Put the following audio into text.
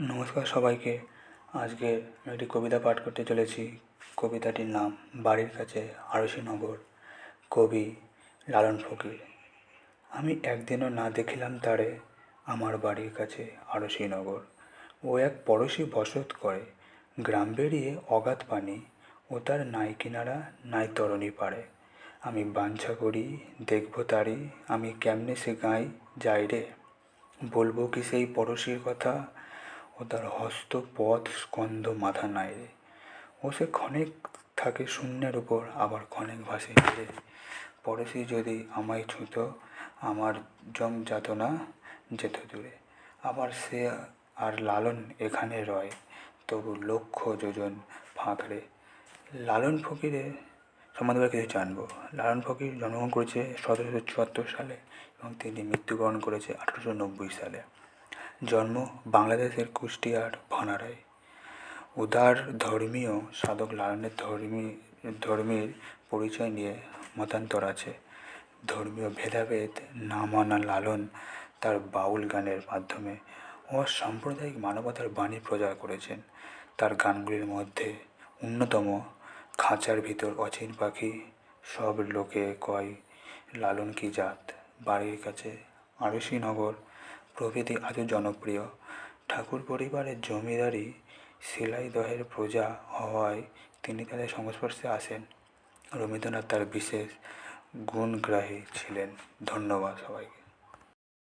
নমস্কার সবাইকে। আজকে একটি কবিতা পাঠ করতে চলেছি। কবিতাটির নাম বাড়ির কাছে আরশিনগর কবি লালন ফকির। আমি একদিনও না দেখিলাম তারে আমার বাড়ির কাছে আরশিনগর ও এক পড়শি বসত করে, গ্রাম বেরিয়ে অগাধ পানি ও তার নাই কিনারা, নাই তরণী পারে আমি বাঞ্ছা করি, দেখব তারি, আমি কেমনে সে গাই যাই রে? বলব কি সেই পড়শির কথা? ও তার হস্ত, পথ, স্কন্ধ, মাথা নাই রে। ও সে ক্ষণিক থাকে শূন্যের উপর, আবার ক্ষণিক ভাসে রে পড়শি যদি আমায় ছুঁত, আমার জম যাতনা যেত দূরে। আবার সে আর লালন এখানে রয়, তবু লক্ষ যোজন ফাঁকড়ে লালন ফকিরে সম্বন্ধে কিছু জানব। লালন ফকির জন্মগ্রহণ করেছে সতেরোশো চুয়াত্তর সালে এবং তিনি মৃত্যুবরণ করেছে আঠারোশো নব্বই সালে। জন্ম বাংলাদেশের কুষ্টিয়ার ভানারায়। উদার ধর্মীয় সাধক লালনের ধর্মী, ধর্মীর পরিচয় নিয়ে মতান্তর আছে। ধর্মীয় ভেদাভেদ না লালন তার বাউল গানের মাধ্যমে অসাম্প্রদায়িক মানবতার বাণী প্রচার করেছেন। তার গানগুলির মধ্যে অন্যতম খাঁচার ভিতর অচিন পাখি, সব লোকে কয়, লালন কি জাত? বাড়ির কাছে আরশিনগর প্রভৃতি আজও জনপ্রিয়। ঠাকুর পরিবারের জমিদারি শিলাইদহের প্রজা হওয়ায় তিনি তাদের সংস্পর্শে আসেন। রবীন্দ্রনাথ তার বিশেষ গুণগ্রাহী ছিলেন। ধন্যবাদ সবাইকে।